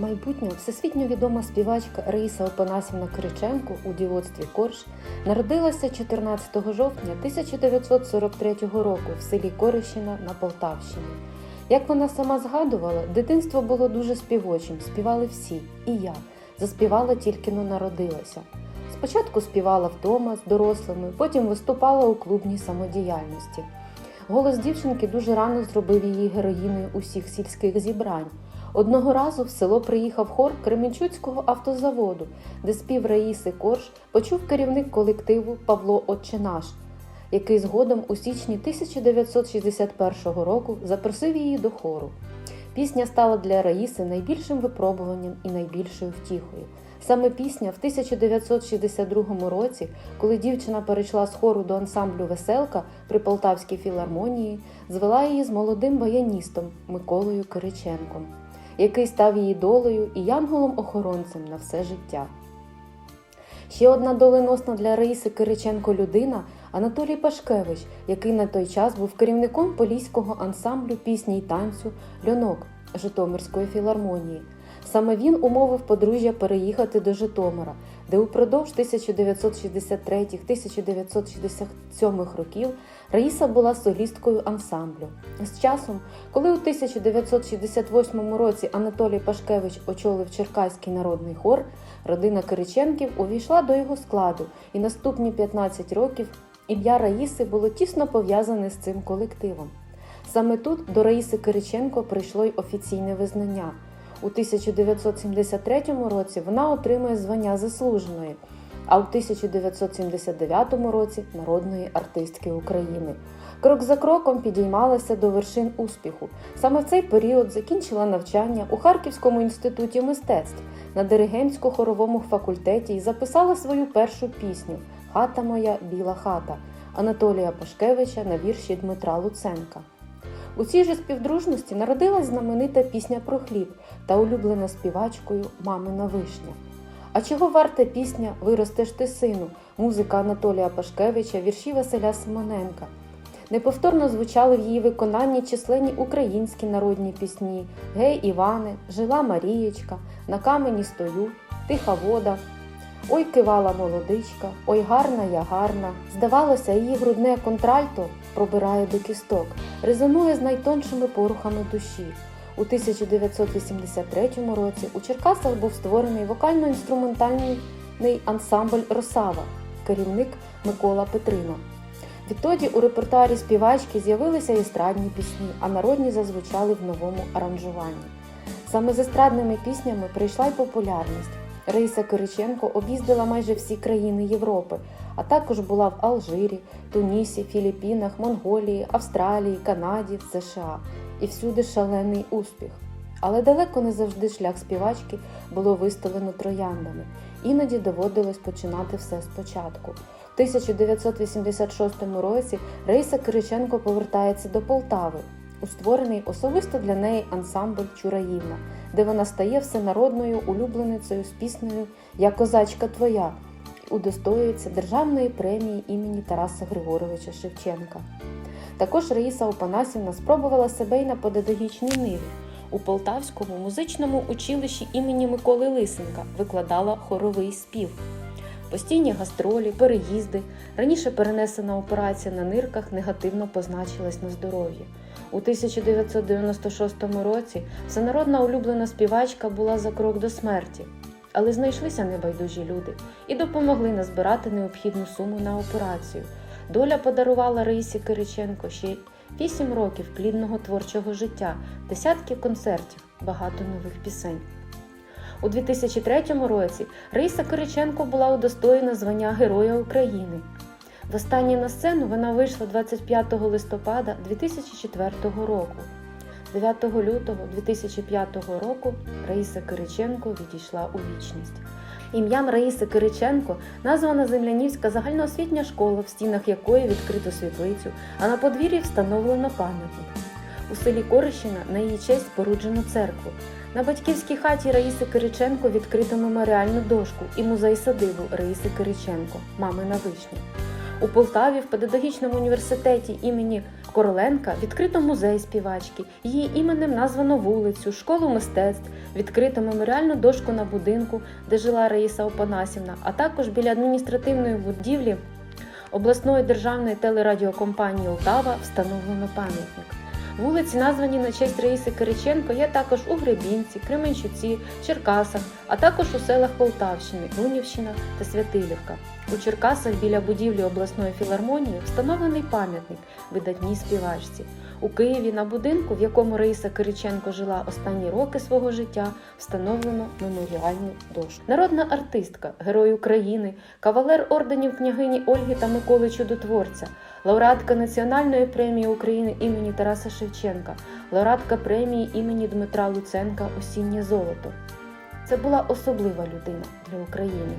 Майбутня всесвітньо відома співачка Раїса Опанасівна Кириченко у дівоцтві Корж народилася 14 жовтня 1943 року в селі Корищина на Полтавщині. Як вона сама згадувала, дитинство було дуже співочим, співали всі, і я. Заспівала тільки но народилася. Спочатку співала вдома з дорослими, потім виступала у клубній самодіяльності. Голос дівчинки дуже рано зробив її героїною усіх сільських зібрань. Одного разу в село приїхав хор Кременчуцького автозаводу, де спів Раїси Корж почув керівник колективу Павло Отчинаш, який згодом у січні 1961 року запросив її до хору. Пісня стала для Раїси найбільшим випробуванням і найбільшою втіхою. Саме пісня в 1962 році, коли дівчина перейшла з хору до ансамблю Веселка при Полтавській філармонії, звела її з молодим баяністом Миколою Кириченком, який став її долею і янголом-охоронцем на все життя. Ще одна доленосна для Раїси Кириченко людина Анатолій Пашкевич, який на той час був керівником поліського ансамблю пісні й танцю Льонок Житомирської філармонії. Саме він умовив подружжя переїхати до Житомира, де упродовж 1963-1967 років Раїса була солісткою ансамблю. З часом, коли у 1968 році Анатолій Пашкевич очолив Черкаський народний хор, родина Кириченків увійшла до його складу, і наступні 15 років ім'я Раїси було тісно пов'язане з цим колективом. Саме тут до Раїси Кириченко прийшло й офіційне визнання. У 1973 році вона отримує звання заслуженої, а у 1979 році народної артистки України. Крок за кроком підіймалася до вершин успіху. Саме в цей період закінчила навчання у Харківському інституті мистецтв на диригентсько-хоровому факультеті і записала свою першу пісню Хата моя біла хата Анатолія Пашкевича на вірші Дмитра Луценка. У цій же співдружності народилась знаменита пісня про хліб та улюблена співачкою Мамина вишня. А чого варта пісня Виростеш ти сину, музика Анатолія Пашкевича, вірші Василя Симоненка. Неповторно звучали в її виконанні численні українські народні пісні Гей, Іване, Жила Марієчка, На камені стою, Тиха вода. Ой, кивала молодичка, ой, гарна я гарна. Здавалося, її грудне контральто пробирає до кісток, резонує з найтоншими порухами душі. У 1983 році у Черкасах був створений вокально-інструментальний ансамбль Росава, керівник Микола Петрина. Відтоді у репертуарі співачки з'явилися естрадні пісні, а народні зазвучали в новому аранжуванні. Саме з естрадними піснями прийшла й популярність. Раїса Кириченко об'їздила майже всі країни Європи, а також була в Алжирі, Тунісі, Філіппінах, Монголії, Австралії, Канаді, США і всюди шалений успіх. Але далеко не завжди шлях співачки було виставлено трояндами. Іноді доводилось починати все спочатку. В 1986 році Раїса Кириченко повертається до Полтави у створений особисто для неї ансамбль Чураївна, де вона стає всенародною улюбленицею з піснею Я козачка твоя і удостоюється державної премії імені Тараса Григоровича Шевченка. Також Раїса Опанасівна спробувала себе й на педагогічній ниві. У Полтавському музичному училищі імені Миколи Лисенка викладала хоровий спів. Постійні гастролі, переїзди, раніше перенесена операція на нирках негативно позначилась на здоров'ї. У 1996 році всенародна улюблена співачка була за крок до смерті, але знайшлися небайдужі люди і допомогли назбирати необхідну суму на операцію. Доля подарувала Раїсі Кириченко ще 8 років плідного творчого життя, десятки концертів, багато нових пісень. У 2003 році Раїса Кириченко була удостоєна звання Героя України. Востаннє на сцену вона вийшла 25 листопада 2004 року. 9 лютого 2005 року Раїса Кириченко відійшла у вічність. Ім'ям Раїси Кириченко названа Землянівська загальноосвітня школа, в стінах якої відкрито світлицю, а на подвір'ї встановлено пам'ятник. У селі Корищина на її честь споруджено церкву. На батьківській хаті Раїси Кириченко відкрито меморіальну дошку і музей садибу Раїси Кириченко, мамина вишня. У Полтаві в педагогічному університеті імені Короленка відкрито музей співачки. Її іменем названо вулицю, школу мистецтв, відкрито меморіальну дошку на будинку, де жила Раїса Опанасівна, а також біля адміністративної будівлі обласної державної телерадіокомпанії Олтава встановлено пам'ятник. Вулиці, названі на честь Раїси Кириченко, є також у Гребінці, Кременчуці, Черкасах, а також у селах Полтавщини, Рунівщина та Святилівка. У Черкасах біля будівлі обласної філармонії встановлений пам'ятник видатній співачці. У Києві на будинку, в якому Раїса Кириченко жила останні роки свого життя, встановлено меморіальну дошку. Народна артистка, герой України, кавалер орденів княгині Ольги та Миколи Чудотворця, лауреатка Національної премії України імені Тараса Шевченка, лауреатка премії імені Дмитра Луценка Осіннє золото. Це була особлива людина для України.